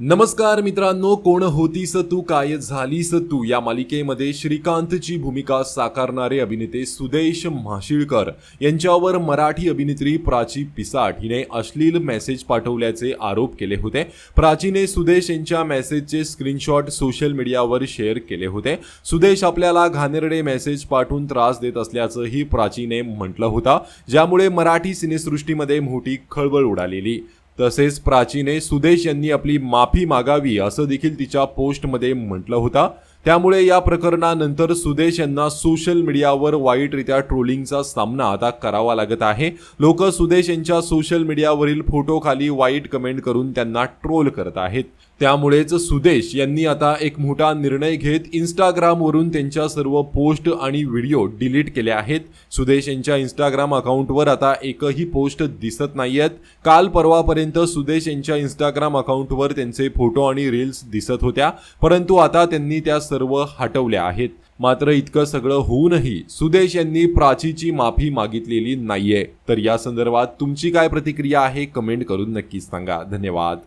नमस्कार मित्रांनो कोण होतीस तू काय झालीस तू? या मालिकेमध्ये श्रीकांतची भूमिका साकारणारे अभिनेते सुदेश म्हाशिळकर यांच्यावर मराठी अभिनेत्री प्राची पिसाट हिने अश्लील मेसेज पाठवल्याचे आरोप केले होते. प्राचीने सुदेश यांच्या मेसेजचे स्क्रीनशॉट सोशल मीडियावर शेअर केले होते. सुदेश आपल्याला घाणेरडे मेसेज पाठवून त्रास देत असल्याचंही प्राचीने म्हटलं होता ज्यामुळे मराठी सिनेसृष्टीमध्ये मोठी खळबळ उडालेली. तसेच प्राचीने सुदेश यांनी आपली माफी मागावी असं देखील तिच्या पोस्टमध्ये म्हटलं होतं. त्यामुळे या प्रकरणानंतर सुदेश यांना सोशल मीडियावर वाईटरित्या ट्रोलिंगचा सामना आता करावा लागत आहे. लोक सुदेश यांच्या सोशल मीडियावरील फोटोखाली वाईट कमेंट करून त्यांना ट्रोल करत आहेत. त्यामुळेच सुदेश यांनी आता एक मोठा निर्णय घेत इंस्टाग्रामवरून त्यांच्या सर्व पोस्ट आणि व्हिडिओ डिलीट केले आहेत. सुदेश यांच्या इंस्टाग्राम अकाउंटवर आता एकही पोस्ट दिसत नाही आहेत काल परवापर्यंत सुदेश यांच्या इंस्टाग्राम अकाउंटवर त्यांचे फोटो आणि रील्स दिसत होत्या. परंतु आता त्यांनी त्या सर्व हटवल्या आहेत. मात्र इतकं सगळं होऊनही सुदेश यांनी प्राचीची माफी मागितलेली नाहीये. तर या संदर्भात तुमची काय प्रतिक्रिया आहे कमेंट करून नक्कीच सांगा. धन्यवाद.